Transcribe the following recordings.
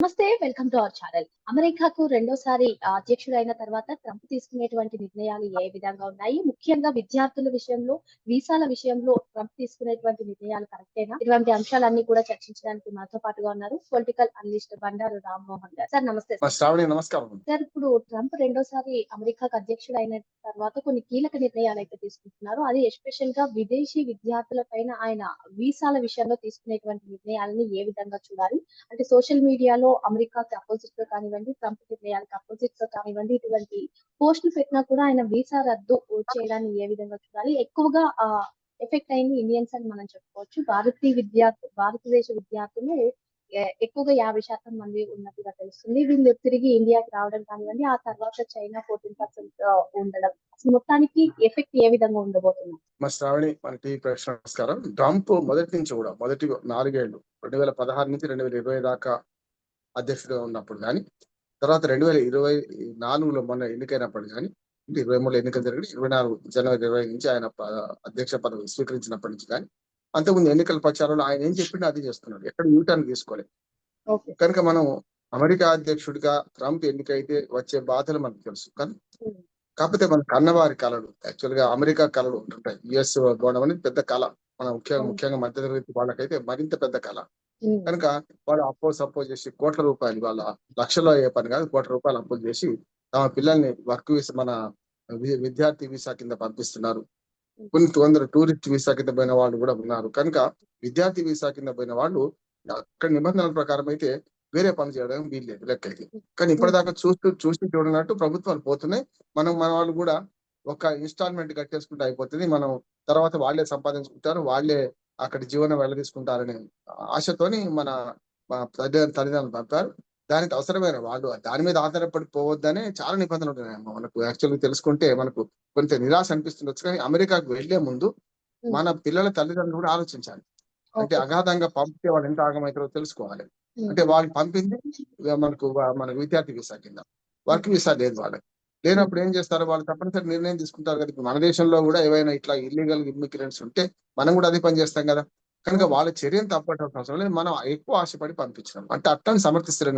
నమస్తే welcome to our channel. అమెరికాకు రెండోసారి అధ్యక్షుడైన తర్వాత ట్రంప్ తీసుకునేటువంటి నిర్ణయాలు ఏ విధంగా ఉన్నాయి? ముఖ్యంగా విద్యార్థుల విషయంలో వీసాల విషయంలో ట్రంప్ తీసుకునేటువంటి నిర్ణయాలు కరెక్టేనా? ఇటువంటి అంశాలన్నీ కూడా చర్చించడానికి మాతో పాటుగా ఉన్నారు పొలిటికల్ అనలిస్ట్ బండారు రామ్మోహన్ గారు. సార్ నమస్తే నమస్కారం. సార్ ఇప్పుడు ట్రంప్ రెండోసారి అమెరికాకు అధ్యక్షుడైన తర్వాత కొన్ని కీలక నిర్ణయాలు అయితే తీసుకుంటున్నారు. అది ఎస్పెషల్గా విదేశీ విద్యార్థుల పైన ఆయన వీసాల విషయంలో తీసుకునేటువంటి నిర్ణయాలని ఏ విధంగా చూడాలి? అంటే సోషల్ మీడియాలో అమెరికాకి అపోజిట్గా కానివ్వండి ట్రంప్ నిర్ణయానికి అపోజిట్గా కానివ్వండి ఇటువంటి పోస్టులు పెట్టినా కూడా ఆయన వీసా రద్దు చేయడాన్ని ఏ విధంగా చూడాలి? ఎక్కువగా ఆ ఎఫెక్ట్ అయింది ఇండియన్స్ అని మనం చెప్పుకోవచ్చు. భారతీయ విద్యార్థు భారతదేశ విద్యార్థులు ఎక్కువగా యాభై శాతం మంది ఉన్నట్టుగా తెలుస్తుంది. వీళ్ళు తిరిగి ఇండియాకి రావడం కానివ్వండి ఆ తర్వాత చైనా ఫోర్టీన్ పర్సెంట్ ఉండడం. అసలు మొత్తానికి ఎఫెక్ట్ ఏ విధంగా ఉండబోతుంది? మా శ్రావణి మన టీవీ ప్రేక్షకులకు నమస్కారం. ట్రంప్ మొదటి నుంచి కూడా మొదటి నాలుగేళ్ళు రెండు వేల పదహారు నుంచి రెండు వేల ఇరవై దాకా అధ్యక్షుడిగా ఉన్నప్పుడు కానీ తర్వాత రెండు వేల ఇరవై నాలుగులో మొన్న ఎన్నికైనప్పుడు కానీ అంటే ఇరవై మూడు ఎన్నికలు జరిగి ఇరవై నాలుగు జనవరి ఇరవై నుంచి ఆయన అధ్యక్ష పదవి స్వీకరించినప్పటి నుంచి కానీ అంతకుముందు ఎన్నికల ప్రచారంలో ఆయన ఏం చెప్పిండో అది చేస్తున్నాడు. ఎక్కడ యూటర్న్ తీసుకోలేదు కనుక మనం అమెరికా అధ్యక్షుడిగా ట్రంప్ ఎన్నికైతే వచ్చే బాధలు మనకు తెలుసు. కానీ. కాకపోతే మన కన్నవారి కళలు యాక్చువల్గా అమెరికా కళలు ఉంటుంటాయి. యుఎస్ పోవడం అనేది పెద్ద కళ. మన ముఖ్యంగా. ముఖ్యంగా మధ్యతరగతి వాళ్ళకైతే మరింత పెద్ద కళ. కనుక వాళ్ళు అప్పో సప్పో చేసి కోట్ల రూపాయలు వాళ్ళ లక్షల్లో అయ్యే పని కాదు కోట్ల రూపాయలు అప్పులు చేసి తమ పిల్లల్ని వర్క్ వీసా మన విద్యార్థి వీసా కింద పంపిస్తున్నారు. కొన్ని కొందరు టూరిస్ట్ వీసా కింద పోయిన వాళ్ళు కూడా ఉన్నారు. కనుక విద్యార్థి వీసా కింద పోయిన వాళ్ళు అక్కడ నిబంధనల ప్రకారం అయితే వేరే పని చేయడం వీల్లేదు లెక్కకి. కానీ ఇప్పటిదాకా చూస్తూ చూసి చూడనట్టు ప్రభుత్వాలు పోతున్నాయి. మనం మన వాళ్ళు కూడా ఒక ఇన్స్టాల్మెంట్ కట్టేసుకుంటే అయిపోతుంది. మనం తర్వాత వాళ్ళే సంపాదించుకుంటారు. వాళ్ళే అక్కడ జీవనం వెళ్ళదీసుకుంటారనే ఆశతోని మన తల్లిదండ్రులు పంపారు. దానికి అవసరమైన వాళ్ళు దాని మీద ఆధారపడి పోవద్దనే చాలా నిబంధనలు ఉన్నాయి మనకు యాక్చువల్గా తెలుసుకుంటే మనకు కొంత నిరాశ అనిపిస్తుండొచ్చు కానీ అమెరికాకు వెళ్ళే ముందు. మన పిల్లల తల్లిదండ్రులు కూడా ఆలోచించాలి. అంటే అగాధంగా పంపితే వాళ్ళు ఎంత ఆగమవుతారో తెలుసుకోవాలి. అంటే వాళ్ళు పంపింది మనకు మనకు విద్యార్థి వీసా కింద. వర్క్ వీసా లేదు వాళ్ళకి. లేనప్పుడు ఏం చేస్తారు? వాళ్ళు తప్పనిసరి నిర్ణయం తీసుకుంటారు కదా. ఇప్పుడు మన దేశంలో కూడా ఏవైనా ఇట్లా ఇల్లీగల్ ఇమ్మిగ్రెంట్స్ ఉంటే మనం కూడా అదే పని చేస్తాం కదా. కనుక వాళ్ళ చర్యను తప్పటం అవసరం లేదు. మనం ఎక్కువ ఆశపడి పంపించినాం. అంటే అట్టని సమర్థిస్తారు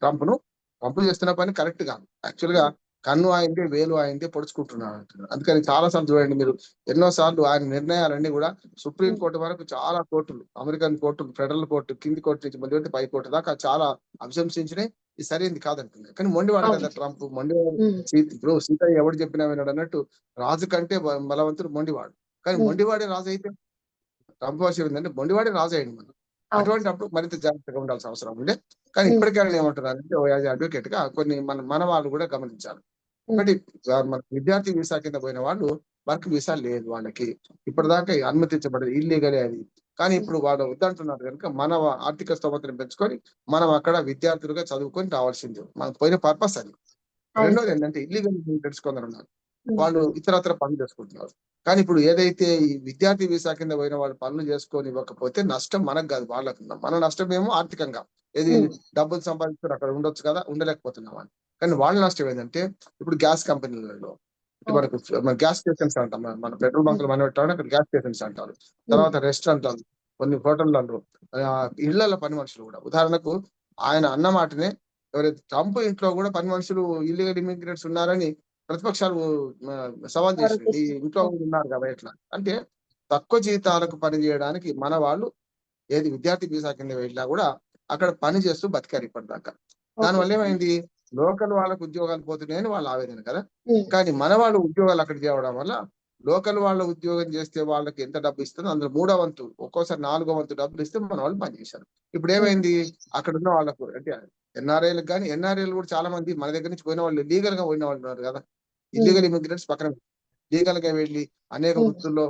ట్రంప్ను పంపు చేస్తున్న పని కరెక్ట్ కాదు. యాక్చువల్గా కన్ను ఆయింది వేలు ఆయింది పొడుచుకుంటున్నాడు అంటున్నారు. అందుకని చాలా సార్లు చూడండి మీరు. ఎన్నో సార్లు ఆయన నిర్ణయాలన్నీ కూడా సుప్రీం కోర్టు వరకు చాలా కోర్టులు అమెరికన్ కోర్టు ఫెడరల్ కోర్టు కింది కోర్టు నుంచి మళ్ళీ పై కోర్టు దాకా చాలా అభిశంసించినాయి ఇది సరైనది కాదంటున్నారు కానీ మొండివాడు కదా. ట్రంప్ మొండివాడు ఇప్పుడు సీత ఎవడు చెప్పినా విన్నాడు అన్నట్టు రాజు కంటే బలవంతుడు మొండివాడు కానీ. మొండివాడే రాజు అయితే ట్రంప్ వర్షం ఏంటంటే మొండివాడే రాజు అయ్యింది మనం. అటువంటి అప్పుడు మరింత జాగ్రత్తగా ఉండాల్సిన అవసరం ఉండే. కానీ. ఇప్పటికైనా ఏమంటున్నారు అంటే అడ్వకేట్గా కొన్ని మన మన వాళ్ళు కూడా గమనించాలి ఒకటి మన విద్యార్థి వీసా కింద పోయిన వాళ్ళు వర్క్ వీసా లేదు వాళ్ళకి. ఇప్పటిదాకా అనుమతించబడదు. ఇల్లీగలే అది. కానీ ఇప్పుడు వాళ్ళు వద్దంటున్నారు కనుక మన ఆర్థిక స్తోమతను పెంచుకొని మనం అక్కడ విద్యార్థులుగా చదువుకొని రావాల్సింది. మనకు పోయిన పర్పస్ అది. రెండోది ఏంటంటే ఇల్లీగల్ ఇమిగ్రెంట్స్ కొందరు ఉన్నారు. వాళ్ళు ఇతరత్ర పనులు చేసుకుంటున్నారు. కానీ ఇప్పుడు ఏదైతే ఈ విద్యార్థి వీసా కింద పోయిన వాళ్ళు పనులు చేసుకొని ఇవ్వకపోతే నష్టం మనకు కాదు వాళ్ళకు. మన నష్టం ఏమో ఆర్థికంగా. ఏది. డబ్బులు సంపాదించుకుని అక్కడ ఉండొచ్చు కదా ఉండలేకపోతున్నాం అని. కానీ వాళ్ళ నష్టం ఏంటంటే ఇప్పుడు గ్యాస్ కంపెనీలలో మనకు మన గ్యాస్ స్టేషన్స్ అంటాం. మన- పెట్రోల్ బంకులు మనం పెట్టామని అక్కడ గ్యాస్ స్టేషన్స్ అంటారు. తర్వాత రెస్టారెంట్లు కొన్ని హోటళ్ళలో ఇళ్ళలో పని మనుషులు కూడా. ఉదాహరణకు ఆయన అన్న మాటనే ఎవరైతే ట్రంప్ ఇంట్లో కూడా పని మనుషులు ఇల్లీగల్ ఇమిగ్రెంట్స్ ఉన్నారని ప్రతిపక్షాలు సవాల్ చేసింది. ఈ ఇంట్లో ఉన్నారు కదా ఎట్లా? అంటే తక్కువ జీతాలకు పని చేయడానికి మన వాళ్ళు ఏది విద్యార్థి వీసా కింద వెళ్ళినా కూడా అక్కడ పని చేస్తూ బతికారు ఇప్పటిదాకా. దానివల్ల ఏమైంది? లోకల్ వాళ్ళకు ఉద్యోగాలు పోతున్నాయని వాళ్ళ ఆవేదన కదా? కానీ మన వాళ్ళు ఉద్యోగాలు అక్కడ చేయడం వల్ల లోకల్ వాళ్ళ ఉద్యోగం చేస్తే వాళ్ళకి ఎంత డబ్బు ఇస్తుందో అందులో మూడో వంతు ఒక్కోసారి నాలుగో వంతు డబ్బులు ఇస్తే మన వాళ్ళు పనిచేశారు ఇప్పుడు ఏమైంది? అక్కడ ఉన్న వాళ్ళకు అంటే ఎన్ఆర్ఐలకు కానీ ఎన్ఆర్ఐలు కూడా చాలా మంది మన దగ్గర నుంచి పోయిన వాళ్ళు లీగల్గా పోయిన వాళ్ళు ఉన్నారు కదా? ఇల్లీగల్ ఇమిగ్రెంట్స్ పక్కన లీగల్గా వెళ్ళి అనేక. వృత్తుల్లో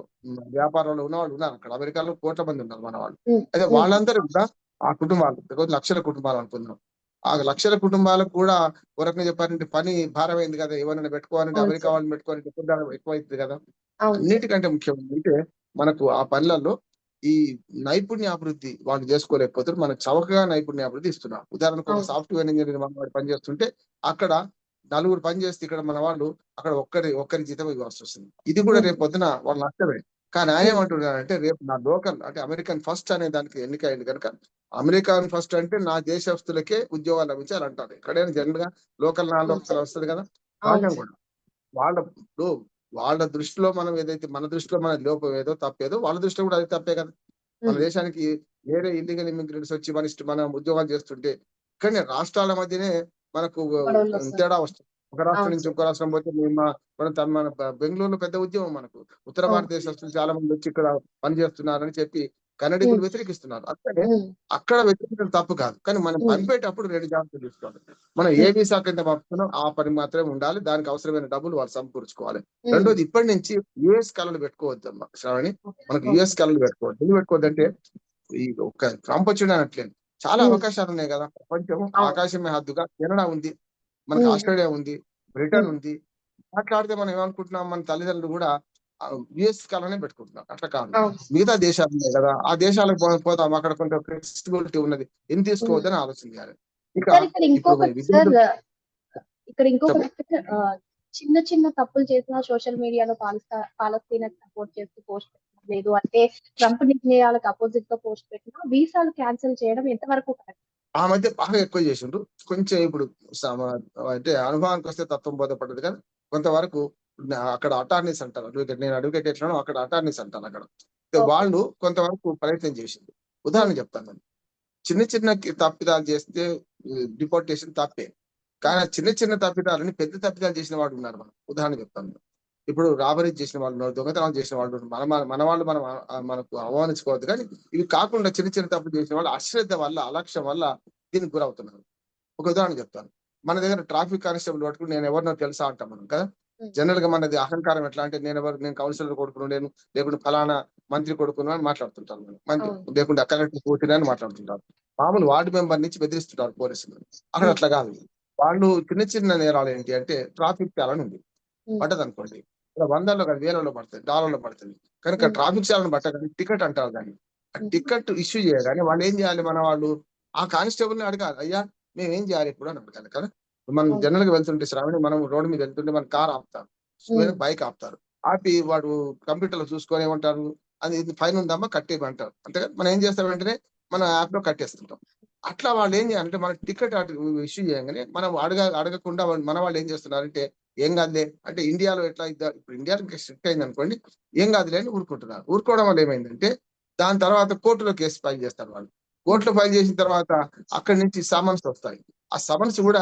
వ్యాపారంలో ఉన్న వాళ్ళు ఉన్నారు. అక్కడ అమెరికాలో కోట్ల మంది ఉన్నారు మన వాళ్ళు. అయితే. వాళ్ళందరూ కూడా ఆ కుటుంబాలు లక్షల కుటుంబాలు అనుకుందాం. ఆ లక్షల కుటుంబాలకు కూడా ఒక రకంగా చెప్పారంటే పని భారమైంది కదా ఎవరైనా పెట్టుకోవాలంటే అమెరికా. వాళ్ళని పెట్టుకోవాలంటే ఎక్కువ అవుతుంది కదా. అన్నిటికంటే ముఖ్యం అంటే మనకు ఆ పనులలో ఈ నైపుణ్యాభివృద్ధి వాళ్ళు చేసుకోలేకపోతారు మనకు చవకగా నైపుణ్యాభివృద్ధి ఇస్తున్నారు ఉదాహరణకు ఒక. సాఫ్ట్వేర్ ఇంజనీర్ మన వాడు పనిచేస్తుంటే అక్కడ నలుగురు పని చేస్తే ఇక్కడ మన వాళ్ళు అక్కడ ఒక్కరి ఒక్కరి జీతం ఇవ్వాల్సి వస్తుంది ఇది కూడా. రేపు పొద్దున వాళ్ళ నష్టమే కానీ ఆయన. ఏమంటున్నాడంటే రేపు నా లోకల్ అంటే అమెరికన్ ఫస్ట్ అనే దానికి ఎన్నిక అయింది కనుక అమెరికన్ ఫస్ట్ అంటే నా దేశస్తులకే ఉద్యోగాలు లభించాలి అంటారు ఎక్కడైనా జనరల్గా లోకల్ నా లోకల్ వస్తుంది కదా కూడా వాళ్ళ వాళ్ళ దృష్టిలో మనం ఏదైతే మన దృష్టిలో మన లోపం ఏదో తప్పేదో వాళ్ళ దృష్టిలో కూడా అది తప్పే కదా మన. దేశానికి వేరే ఇల్లీగల్ ఇమిగ్రెంట్స్ వచ్చి మన ఇష్ట మన ఉద్యోగాలు చేస్తుంటే కానీ రాష్ట్రాల మధ్యనే మనకు. తేడా వస్తుంది ఒక రాష్ట్రం నుంచి. ఇంకో రాష్ట్రం పోతే మన మన బెంగళూరులో పెద్ద ఉద్యమం మనకు ఉత్తర. భారతదేశస్తులు చాలా మంది వచ్చి ఇక్కడ పని చేస్తున్నారని చెప్పి కన్నడిగులు ఉమ్. వ్యతిరేకిస్తున్నారు ఉమ్. అక్కడ వ్యతిరేకం తప్పు కాదు కానీ మనం. పంపేటప్పుడు రెండు జాగ్రత్తలు తీసుకోవాలి మనం ఏ. వీసా కింద పంపుతున్నాం ఆ పని మాత్రమే ఉండాలి దానికి అవసరమైన డబ్బులు వాళ్ళు సమకూర్చుకోవాలి. రెండోది ఇప్పటి నుంచి యుఎస్ కళలు పెట్టుకోవద్దు అమ్మా శ్రావణి. మనకు. యుఎస్ కళలు పెట్టుకోవద్దు ఎందుకు పెట్టుకోవద్దు అంటే ఈ ఒక ట్రంప్ వచ్చినట్లేదు చాలా. అవకాశాలు ఉన్నాయి కదా ప్రపంచం. ఆకాశమే హద్దుగా కెనడా ఉంది మనకి. ఆస్ట్రేలియా ఉంది బ్రిటన్. ఉంది మాట్లాడితే మనం ఏమనుకుంటున్నాం? మన తల్లిదండ్రులు కూడా యుఎస్ కాలనే పెట్టుకుంటున్నాం అట్లా కాదు. మిగతా దేశాలు ఉన్నాయి కదా ఆ దేశాలకు పోతాం అక్కడ కొంత ఫ్లెక్సిబిలిటీ ఉన్నది ఎన్ని తీసుకోవద్దని ఆలోచన చేయాలి ఇక్కడ ఆ, చిన్న చిన్న తప్పులు చేసిన సోషల్ మీడియాలో పాలస్తా పాలస్తీనా సపోర్ట్ చేస్తూ పోస్ట్ లేదు. అంటే ట్రంప్ నిర్ణయాలకు అపోజిట్గా పోస్ట్ పెట్టినా వీసాలు క్యాన్సిల్ చేయడం ఎంతవరకు కరెక్ట్ ఆ మధ్య బాగా ఎక్కువ చేసిండ్రు. కొంచెం ఇప్పుడు అంటే అనుభవానికి వస్తే తత్వం బోధపడ్డది కానీ కొంతవరకు అక్కడ అటార్నీస్ అంటారు. అడ్వకేట్ నేను అడ్వకేట్ ఎట్లానో అక్కడ అటార్నీస్ అంటాను అక్కడ. వాళ్ళు కొంతవరకు ప్రయత్నం చేసింది ఉదాహరణ చెప్తాను నేను. చిన్న చిన్న తప్పిదాలు చేస్తే డిపోర్టేషన్ తప్పే. కానీ చిన్న చిన్న తప్పిదాలని పెద్ద తప్పిదాలు చేసిన వాడు ఉన్నారు మనం. ఉదాహరణ చెప్తాను నేను. ఇప్పుడు రాబరీ చేసిన వాళ్ళు దొంగతనం చేసిన వాళ్ళు. మన మన- వాళ్ళు మనం మనకు అవమానించుకోవద్దు కానీ ఇవి కాకుండా చిన్న చిన్న తప్పులు చేసిన వాళ్ళు అశ్రద్ధ వల్ల అలక్ష్యం వల్ల దీనికి గురవుతున్నారు ఒక ఉదాహరణ చెప్తాను మన దగ్గర ట్రాఫిక్ కానిస్టేబుల్ పట్టుకుని నేను ఎవరినో తెలుసా అంటాం మనం కదా. జనరల్గా మనది అహంకారం ఎట్లా అంటే నేను ఎవరు నేను కౌన్సిలర్ కొడుకును నేను లేకుంటే ఫలానా మంత్రి కొడుకును అని మాట్లాడుతుంటాను మనం. మంత్రి. లేకుంటే కలెక్టర్ కూతురు అని మాట్లాడుతుంటారు మామూలు వార్డు మెంబర్ నుంచి బెదిరిస్తుంటారు పోలీసులు అక్కడ. అట్లా కాదు వాళ్ళు చిన్న చిన్న నేరాలు ఏంటి అంటే ట్రాఫిక్ చాలని ఉంది. పడ్డది అనుకోండి ఇక్కడ వందల్లో కాదు వేలలో పడుతుంది డాలర్లో పడుతుంది కనుక. ట్రాఫిక్ చాలను పట్టగానే టికెట్ అంటారు దాన్ని. ఆ. టికెట్ ఇష్యూ చేయగానే వాళ్ళు ఏం చేయాలి మన వాళ్ళు? ఆ కానిస్టేబుల్ని అడగాలి. అయ్యా మేము ఏం చేయాలి ఇప్పుడు అని అడగాలి కదా. మనం. జనరల్గా వెళ్తుంటే శ్రావణి మనం రోడ్డు మీద వెళ్తుంటే మన కార్ ఆపుతారు. బైక్ ఆపుతారు. ఆపి వాడు కంప్యూటర్లో చూసుకొని ఏమంటారు? అది ఇది ఫైన్ ఉందమ్మా కట్టేయమంటారు అంతే కదా మనం ఏం చేస్తాం వెంటనే? మన యాప్లో కట్టేస్తుంటాం. అట్లా వాళ్ళు ఏం చేయాలంటే మన టికెట్ ఇష్యూ చేయగానే మనం అడగ అడగకుండా మన వాళ్ళు ఏం చేస్తున్నారంటే ఏం కాదులే. అంటే ఇండియాలో ఎట్లా ఇప్పుడు ఇండియా స్ట్రిక్ట్ అయింది అనుకోండి ఏం కాదులే అని ఊరుకుంటున్నారు. ఊరుకోవడం వల్ల ఏమైందంటే దాని తర్వాత కోర్టులో కేసు ఫైల్ చేస్తారు వాళ్ళు. కోర్టులో ఫైల్ చేసిన తర్వాత అక్కడి నుంచి సమన్స్ వస్తాయి. ఆ సమన్స్ కూడా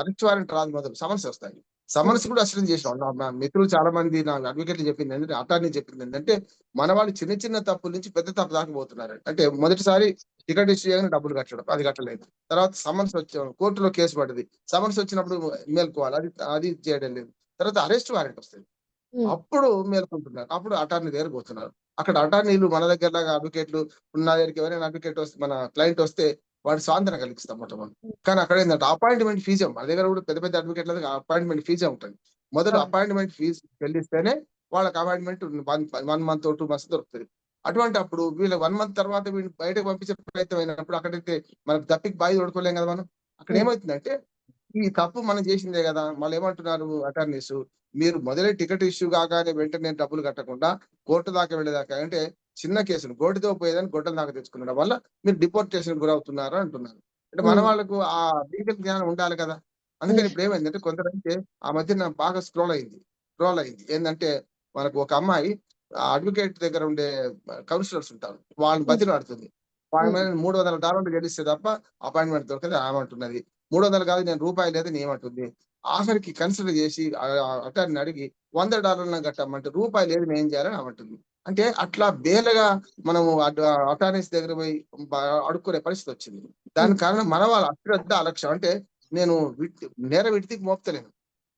అరెస్ట్ వారెంట్ రాదు మొదలు సమన్స్ వస్తాయి. సమన్స్ కూడా అసలు చేసిన. నా మిత్రులు చాలా మంది నా అడ్వకేట్లు చెప్పింది ఏంటంటే అటార్నీ చెప్పింది ఏంటంటే మన వాళ్ళు చిన్న చిన్న తప్పుల నుంచి పెద్ద తప్పు దాకా పోతున్నారు. అంటే మొదటిసారి టికెట్ ఇష్యూ చేయగానే డబ్బులు కట్టడం అది కట్టలేదు. తర్వాత సమన్స్ వచ్చి కోర్టులో కేసు పడ్డది. సమన్స్ వచ్చినప్పుడు మేల్కోవాలి అది అది చేయడం లేదు. తర్వాత అరెస్ట్ వారెంట్ వస్తుంది. అప్పుడు మేల్కొంటున్నారు. అప్పుడు అటార్నీ దగ్గర పోతున్నారు. అక్కడ అటార్నీలు మన దగ్గర లాగా అడ్వకేట్లు నా దగ్గరికి ఎవరైనా అడ్వకేట్ వస్తే మన క్లయింట్ వస్తే వాడి స్వాతంత్రం కలిగిస్తాం మొట్టమొదటి. కానీ అక్కడ ఏంటంటే అపాయింట్మెంట్ ఫీజు మన దగ్గర కూడా పెద్ద పెద్ద అడ్వకేట్ల అపాయింట్మెంట్ ఫీజే ఉంటుంది మొదట. అపాయింట్మెంట్ ఫీజు చెల్లిస్తేనే వాళ్ళకి appointment one month two months దొరుకుతుంది. అటువంటి అప్పుడు వీళ్ళ వన్ మంత్ తర్వాత వీళ్ళు బయటకు పంపించే ప్రయత్నం అయినప్పుడు అక్కడైతే మనకు దప్పికి బాయి తోడుకోలేం కదా మనం. అక్కడ. ఏమవుతుందంటే ఈ తప్పు మనం చేసిందే కదా వాళ్ళు ఏమంటున్నారు అటార్నీస్ మీరు మొదలై టికెట్ ఇష్యూ కాగానే వెంటనే డబ్బులు కట్టకుండా కోర్టు దాకా వెళ్ళేదాకా అంటే చిన్న కేసులు గోటితో పోయేదని గొడ్డల దాకా తెచ్చుకునడం వల్ల మీరు డిపోర్టేషన్ గురవుతున్నారు అంటున్నారు. అంటే మన. వాళ్ళకు ఆ లీగల్ జ్ఞానం ఉండాలి కదా. అందుకని. ఇప్పుడు ఏమైందంటే కొందరైతే ఆ మధ్యన బాగా స్క్రోల్ అయింది. స్క్రోల్ అయింది. ఏంటంటే మనకు ఒక అమ్మాయి అడ్వకేట్ దగ్గర ఉండే కౌన్సిలర్స్ ఉంటారు. వాళ్ళని. బతిలాడుతుంది. ఆమె మూడు వందల డాలర్లు గెలిస్తే తప్ప అపాయింట్మెంట్ దొరకదు. ఆమె అంటున్నది. మూడు వందలు కాదు నేను రూపాయి లేదని ఏమంటుంది ఆఖరికి కన్సిడర్ చేసి అటార్ని అడిగి వంద డాలర్లను కట్టమంటే రూపాయి లేదు నేను ఏం చేయాలని ఆమంటుంది అంటే అట్లా బేలగా మనము అటార్నీస్ దగ్గర పోయి అడుక్కునే పరిస్థితి వచ్చింది. దాని కారణం మన వాళ్ళ అశ్రద్ధ అలక్ష్యం. అంటే నేను నేర విడితికి మోపుతలేను.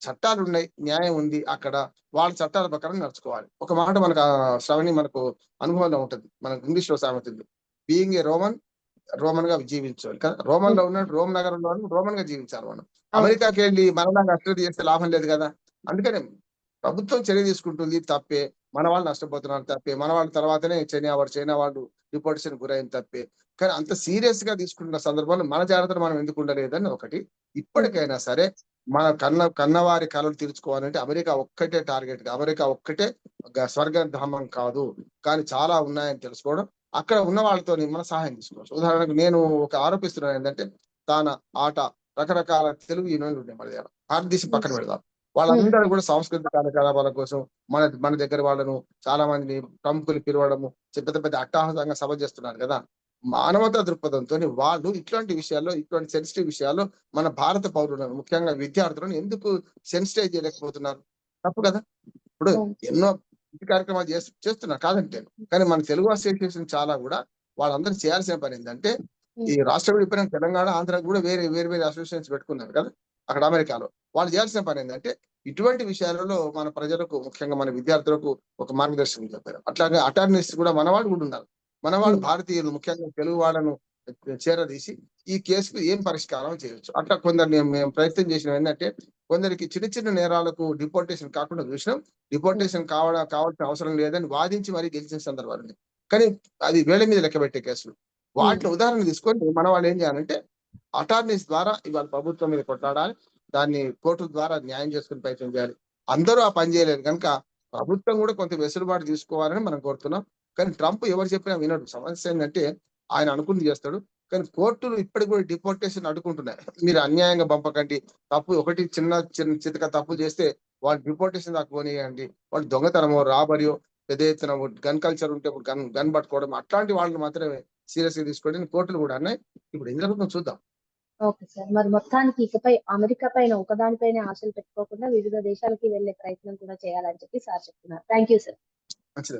చట్టాలు ఉన్నాయి న్యాయం ఉంది అక్కడ వాళ్ళ చట్టాల ప్రకారం నడుచుకోవాలి. ఒక మాట మనకు శ్రవణి మనకు అనుభవంలో ఉంటుంది. మనకు ఇంగ్లీష్లో సామెత ఉంది. బీయింగ్ ఏ రోమన్ రోమన్గా జీవించాలి. కదా రోమన్లో ఉన్నట్టు రోమ్ నగరంలో రోమన్గా జీవించాలి మనం. అమెరికాకి వెళ్ళి మనలాగా అశ్రద్ధ చేస్తే లాభం లేదు కదా. అందుకనే ప్రభుత్వం చర్య తీసుకుంటుంది తప్పే. మన వాళ్ళు నష్టపోతున్నారు తప్పే. మన వాళ్ళ తర్వాతనే చైనా వాడు చైనా వాళ్ళు డిపోర్టేషన్ గురైంది తప్పే. కానీ అంత సీరియస్గా తీసుకుంటున్న సందర్భంలో మన జాగ్రత్తలు మనం ఎందుకు ఉండలేదని ఒకటి. ఇప్పటికైనా సరే మన కన్న కన్నవారి కళలు తీర్చుకోవాలంటే అమెరికా ఒక్కటే టార్గెట్ అమెరికా ఒక్కటే స్వర్గధామం కాదు. కానీ చాలా ఉన్నాయని తెలుసుకోవడం అక్కడ ఉన్న వాళ్ళతో మనం సహాయం తీసుకోవచ్చు. ఉదాహరణకు నేను ఒక ఆరోపిస్తున్నాను ఏంటంటే తాన ఆట రకరకాల తెలుగు యూనియన్లు ఉన్నాయి మన దగ్గర. భారతదేశం పక్కన పెడదాం. వాళ్ళందరూ కూడా సాంస్కృతిక కార్యకలాపాల కోసం మన మన దగ్గర వాళ్ళను చాలా మందిని ప్రముఖులు పిలవడము పెద్ద పెద్ద అట్టహాసంగా సభ చేస్తున్నారు కదా. మానవతా దృక్పథంతో వాళ్ళు ఇట్లాంటి విషయాల్లో ఇట్లాంటి సెన్సిటివ్ విషయాల్లో మన భారత పౌరులను ముఖ్యంగా విద్యార్థులను ఎందుకు సెన్సిటైజ్ చేయలేకపోతున్నారు? తప్పు కదా. ఇప్పుడు అవును. ఎన్నో మంచి కార్యక్రమాలు చేస్తు చేస్తున్నారు కాదంటే కానీ మన తెలుగు అసోసియేషన్ చాలా కూడా వాళ్ళందరూ చేయాల్సిన పని ఏంటంటే ఈ రాష్ట్ర విడిపోయిన తెలంగాణ ఆంధ్ర కూడా వేరే వేరే వేరే అసోసియేషన్స్ పెట్టుకున్నారు కదా అక్కడ అమెరికాలో. వాళ్ళు చేయాల్సిన పని ఏంటంటే ఇటువంటి విషయాలలో మన ప్రజలకు ముఖ్యంగా మన విద్యార్థులకు ఒక మార్గదర్శనం చెప్పారు. అట్లాగే అటార్నీస్ కూడా మనవాళ్ళు కూడా ఉన్నారు. మనవాళ్ళు. భారతీయులు ముఖ్యంగా తెలుగు వాళ్ళను చేరదీసి ఈ కేసుకు ఏం పరిష్కారం చేయొచ్చు? అట్లా కొందరు మేము ప్రయత్నం చేసినాం. ఏంటంటే కొందరికి చిన్న చిన్న నేరాలకు డిపోర్టేషన్ కాకుండా చూసినాం. డిపోర్టేషన్ కావడం కావాల్సిన అవసరం లేదని వాదించి మరీ గెలిచిన సందర్భాలు ఉన్నాయి కానీ అది వేల మీద లెక్క పెట్టే కేసులు. వాటిని ఉదాహరణ తీసుకొని మన వాళ్ళు ఏం చేయాలంటే అటార్నీస్ ద్వారా ఇవాళ ప్రభుత్వం మీద కొట్లాడాలి. దాన్ని కోర్టు ద్వారా న్యాయం చేసుకుని ప్రయత్నం చేయాలి. అందరూ ఆ పని చేయలేరు. కనుక ప్రభుత్వం కూడా కొంత వెసులుబాటు తీసుకోవాలని మనం కోరుతున్నాం. కానీ ట్రంప్ ఎవరు చెప్పినా వినడు. సమస్య ఏంటంటే ఆయన అనుకుంది చేస్తాడు. కానీ కోర్టులు ఇప్పటికి కూడా డిపోర్టేషన్ అడుగుంటున్నాయి మీరు అన్యాయంగా పంపకండి తప్పు ఒకటి చిన్న చిన్న చితక తప్పు చేస్తే వాళ్ళు డిపోర్టేషన్ దాకా పోనీయండి. వాళ్ళు దొంగతనమో రాబరియో పెద్ద ఎత్తున గన్ కల్చర్ ఉంటే గన్ గన్ పట్టుకోవడం అట్లాంటి వాళ్ళని మాత్రమే సీరియస్గా తీసుకోవడం కోర్టులు కూడా అన్నాయి. ఇప్పుడు జరుగుతుందో చూద్దాం. Okay sir. మరి మొత్తానికి ఇకపై అమెరికా పైన ఒకదానిపైన ఆశలు పెట్టుకోకుండా వివిధ దేశాలకి వెళ్ళే ప్రయత్నం కూడా చేయాలని చెప్పి సార్ చెప్తున్నారు. Thank you sir. మంచిది